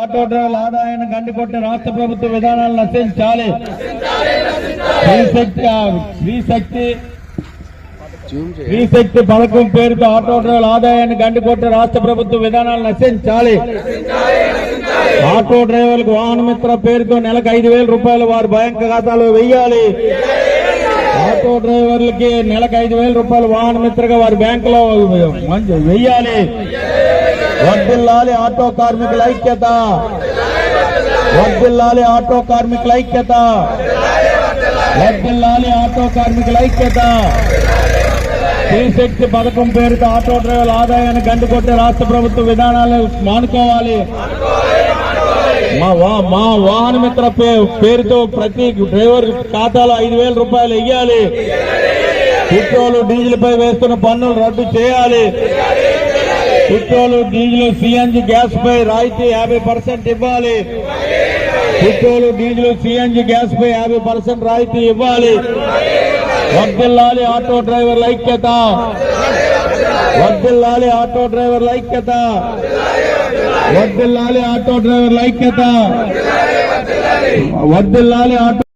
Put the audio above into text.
Auto డ్రైవర్ల ఆదాయాన్ని గండికొట్టే రాష్ట్ర ప్రభుత్వ విధానాలు నశించాలి. స్త్రీశక్తి స్త్రీశక్తి పథకం పేరుతో ఆటో డ్రైవర్ల ఆదాయాన్ని గండికొట్టే రాష్ట్ర ప్రభుత్వ విధానాలు నశించాలి. ఆటో డ్రైవర్లకు వాహన మిత్ర పేరుతో నెలకు ఐదు వేల రూపాయలు వారి బ్యాంక్ ఖాతాలో వెయ్యాలి. ఆటో డ్రైవర్లకి నెలకు ఐదు వేల రూపాయలు వాహనమిత్రగా వారి బ్యాంకులో మంచి వెయ్యాలి. వర్దిల్లాలి ఆటో కార్మికుల ఐక్యత. వర్దిల్లాలి ఆటో కార్మికుల ఐక్యత. వర్దిల్లాలి ఆటో కార్మికుల ఐక్యత. శక్తి పథకం పేరుతో ఆటో డ్రైవర్ల ఆదాయాన్ని గండికొట్టే రాష్ట్ర ప్రభుత్వ విధానాలు మానుకోవాలి. మా వా- మా వాహన మిత్ర పే- పేరుతో ప్రతి డ్రైవర్ ఖాతాలో ఐదు వేల రూపాయలు వెయ్యాలి. పెట్రోల్ డీజిల్ పై వేస్తున్న పన్నులు రద్దు చేయాలి. పెట్రోల్ డీజిల్ సిఎన్జి గ్యాస్ పై రాయితీ యాభై పర్సెంట్ ఇవ్వాలి. పెట్రోల్ డీజిల్ సిఎన్జి గ్యాస్ పై యాభై పర్సెంట్ రాయితీ ఇవ్వాలి. వర్దిల్లాలి ఆటో డ్రైవర్ల ఐక్యత. వర్దిల్లాలి ఆటో డ్రైవర్ల ఐక్యత. వర్దిల్లాలి ఆటో డ్రైవర్ల ఐక్యత. వర్దిల్లాలి ఆటో